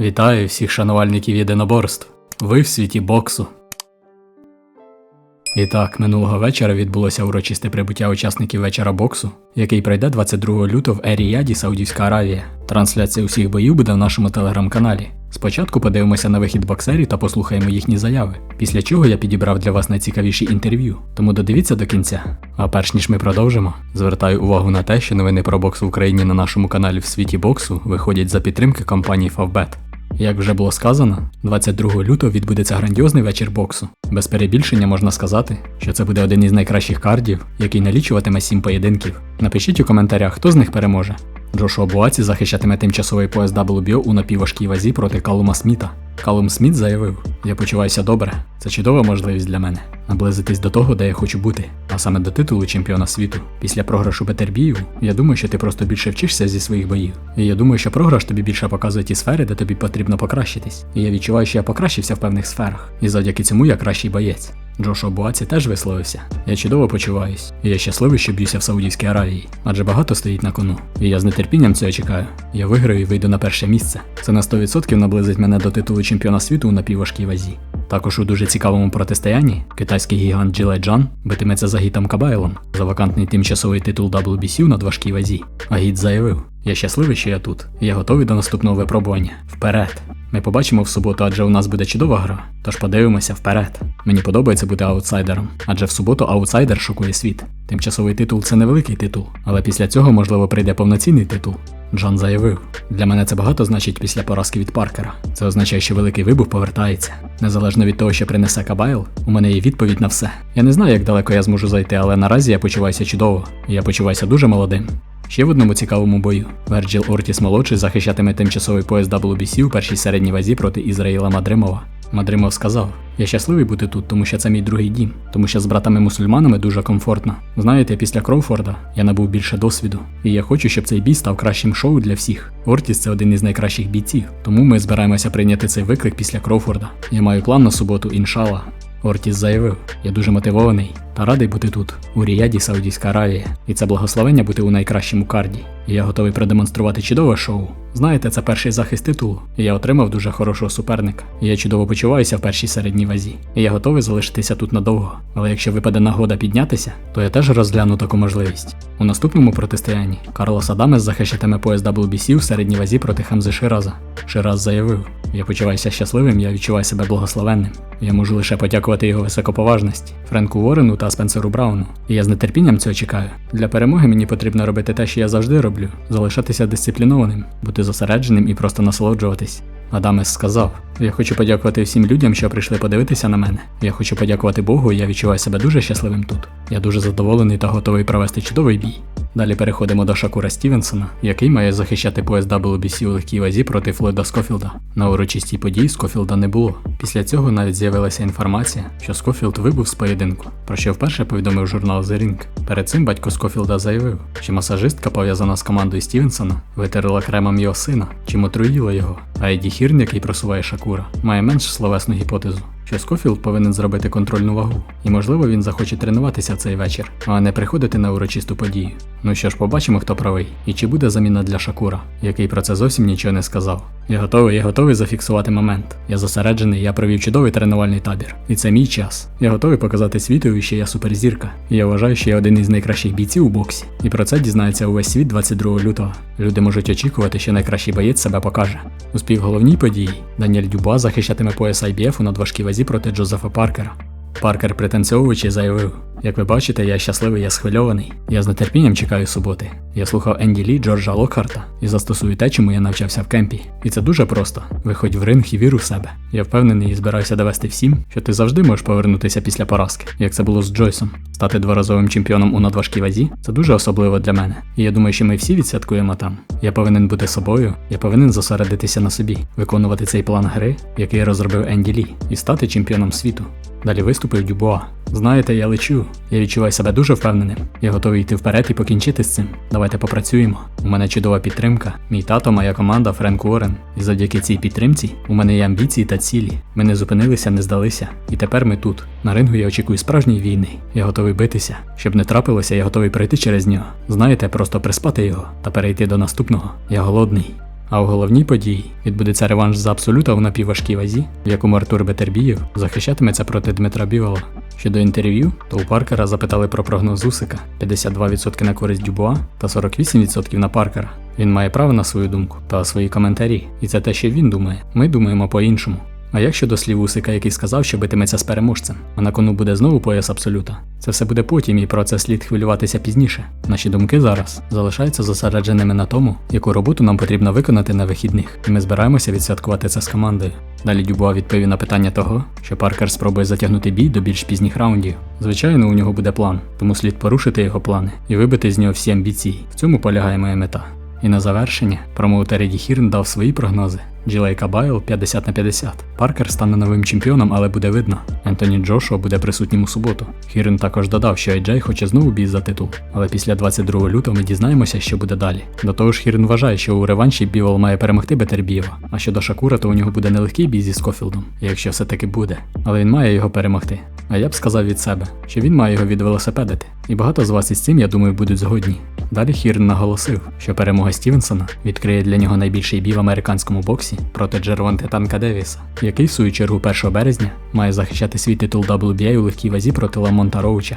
Вітаю всіх шанувальників єдиноборств. Ви в світі боксу. І так, минулого вечора відбулося урочисте прибуття учасників вечора боксу, який пройде 22 лютого в Еріяді, Саудівська Аравія. Трансляція усіх боїв буде в нашому телеграм-каналі. Спочатку подивимося на вихід боксерів та послухаємо їхні заяви, після чого я підібрав для вас найцікавіші інтерв'ю. Тому додивіться до кінця. А перш ніж ми продовжимо, звертаю увагу на те, що новини про бокс в Україні на нашому каналі в світі боксу виходять за підтримки компанії Favbet. Як вже було сказано, 22 лютого відбудеться грандіозний вечір боксу. Без перебільшення можна сказати, що це буде один із найкращих кардів, який налічуватиме 7 поєдинків. Напишіть у коментарях, хто з них переможе. Джошуа Буаці захищатиме тимчасовий пояс WBO у напівважкій вазі проти Калума Сміта. Калум Сміт заявив: Я почуваюся добре. Це чудова можливість для мене наблизитись до того, де я хочу бути, а саме до титулу чемпіона світу. Після програшу Петербію, я думаю, що ти просто більше вчишся зі своїх боїв. І я думаю, що програш тобі більше показує ті сфери, де тобі потрібно покращитись. І я відчуваю, що я покращився в певних сферах. І завдяки цьому я кращий боєць. Джошуа Буаці теж висловився. Я чудово почуваюсь, і я щасливий, що б'юся в Саудівській Аравії, адже багато стоїть на кону. І я з нетерпінням цього чекаю. Я виграю і вийду на перше місце. Це на 100% наблизить мене до титулу чемпіона світу у напівважкій вазі. Також у дуже цікавому протистоянні китайський гігант Джилай Джан битиметься за гітом Кабайлом за вакантний тимчасовий титул WBC у надважкій вазі. А гіт заявив: Я щасливий, що я тут. Я готовий до наступного випробування. Вперед! Ми побачимо в суботу, адже у нас буде чудова гра. Тож подивимося вперед. Мені подобається бути аутсайдером, адже в суботу аутсайдер шокує світ. Тимчасовий титул це невеликий титул, але після цього, можливо, прийде повноцінний титул. Джон заявив: для мене це багато значить після поразки від Паркера. Це означає, що великий вибух повертається. Незалежно від того, що принесе Кабайл, у мене є відповідь на все. Я не знаю, як далеко я зможу зайти, але наразі я почуваюся чудово. Я почуваюся дуже молодим. Ще в одному цікавому бою Верджіл Ортіс молодший захищатиме тимчасовий пояс WBC у першій середній вазі проти Ізраїла Мадримова. Мадримов сказав: Я щасливий бути тут, тому що це мій другий дім, тому що з братами-мусульманами дуже комфортно. Знаєте, після Кроуфорда я набув більше досвіду, і я хочу, щоб цей бій став кращим шоу для всіх. Ортіс це один із найкращих бійців, тому ми збираємося прийняти цей виклик після Кроуфорда. Я маю план на суботу, іншала. Ортіс заявив: Я дуже мотивований та радий бути тут, у Ріяді, Саудівська Аравія, і це благословення бути у найкращому карді. І я готовий продемонструвати чудове шоу. Знаєте, це перший захист титулу, і я отримав дуже хорошого суперника. І я чудово почуваюся в першій середній вазі. І я готовий залишитися тут надовго. Але якщо випаде нагода піднятися, то я теж розгляну таку можливість. У наступному протистоянні Карлос Адамес захищатиме пояс WBC у середній вазі проти Хамзи Шираза. Шираз заявив: Я почуваюся щасливим, я відчуваю себе благословенним. Я можу лише подякувати його високоповажності, Френку Ворену та Спенсеру Брауну. І я з нетерпінням цього чекаю. Для перемоги мені потрібно робити те, що я завжди роблю: залишатися дисциплінованим, бути зосередженим і просто насолоджуватись. Адамес сказав: Я хочу подякувати всім людям, що прийшли подивитися на мене. Я хочу подякувати Богу, я відчуваю себе дуже щасливим тут. Я дуже задоволений та готовий провести чудовий бій. Далі переходимо до Шакура Стівенсона, який має захищати пояс WBC у легкій вазі проти Флойда Скофілда. На урочистій події Скофілда не було. Після цього навіть з'явилася інформація, що Скофілд вибув з поєдинку, про що вперше повідомив журнал The Ring. Перед цим батько Скофілда заявив, що масажистка, пов'язана з командою Стівенсона, витерла кремом його сина, чим отруїла його. А Еді Хірн, який просуває Шакура, має менш словесну гіпотезу що Скофілд повинен зробити контрольну вагу, і можливо він захоче тренуватися цей вечір, а не приходити на урочисту подію. Ну що ж, побачимо, хто правий, і чи буде заміна для Шакура, який про це зовсім нічого не сказав. Я готовий, я готовий зафіксувати момент. Я зосереджений, я провів чудовий тренувальний табір. І це мій час. Я готовий показати світові, що я суперзірка. І я вважаю, що я один із найкращих бійців у боксі. І про це дізнається увесь світ 22 лютого. Люди можуть очікувати, що найкращий боєць себе покаже. У співголовній події Даніель Дюба захищатиме пояс IBF у надважкій вазі проти Джозефа Паркера. Паркер пританцьовуючи заявив: Як ви бачите, я щасливий, я схвильований. Я з нетерпінням чекаю суботи. Я слухав Енді Лі, Джорджа Локхарта і застосую те, чому я навчався в кемпі. І це дуже просто. Виходь в ринг і вір у себе. Я впевнений і збираюся довести всім, що ти завжди можеш повернутися після поразки, як це було з Джойсом. Стати дворазовим чемпіоном у надважкій вазі це дуже особливо для мене. І я думаю, що ми всі відсвяткуємо там. Я повинен бути собою, я повинен зосередитися на собі, виконувати цей план гри, який розробив Енді Лі, і стати чемпіоном світу. Далі виступив Дюбуа. Знаєте, я лечу. Я відчуваю себе дуже впевненим. Я готовий йти вперед і покінчити з цим. Давайте попрацюємо. У мене чудова підтримка. Мій тато, моя команда, Френк Уоррен. І завдяки цій підтримці у мене є амбіції та цілі. Ми не зупинилися, не здалися. І тепер ми тут. На рингу я очікую справжньої війни. Я готовий битися. Щоб не трапилося, я готовий пройти через нього. Знаєте, просто приспати його та перейти до наступного. Я голодний. А у головній події відбудеться реванш за абсолюта в напівважкій вазі, в якому Артур Бетербієв захищатиметься проти Дмитра Бівола. Щодо інтерв'ю, то у Паркера запитали про прогноз Усика 52% на користь Дюбуа та 48% на Паркера. Він має право на свою думку та свої коментарі, і це те, що він думає. Ми думаємо по-іншому. А як щодо слів Усика, який сказав, що битиметься з переможцем, а на кону буде знову пояс абсолюта? Це все буде потім, і про це слід хвилюватися пізніше. Наші думки зараз залишаються зосередженими на тому, яку роботу нам потрібно виконати на вихідних, і ми збираємося відсвяткувати це з командою. Далі Дюбуа відповів на питання того, що Паркер спробує затягнути бій до більш пізніх раундів. Звичайно, у нього буде план, тому слід порушити його плани і вибити з нього всі амбіції. В цьому полягає моя мета. І на завершення промоутер Еді Хірн дав свої прогнози. Джилей Кабайл 50 на 50. Паркер стане новим чемпіоном, але буде видно. Ентоні Джошуа буде присутнім у суботу. Хірн також додав, що Айджей хоче знову бій за титул. Але після 22 лютого ми дізнаємося, що буде далі. До того ж, Хірн вважає, що у реванші Бівол має перемогти Бетербієва. А щодо Шакура, то у нього буде нелегкий бій зі Скофілдом, якщо все таки буде. Але він має його перемогти. А я б сказав від себе, що він має його відвелосипедити. І багато з вас із цим, я думаю, будуть згодні. Далі Хірн наголосив, що перемога Стівенсона відкриє для нього найбільший бій в американському боксі проти Джервонте Танка Девіса, який в свою чергу 1 березня має захищати свій титул WBA у легкій вазі проти Ламонта Роуча.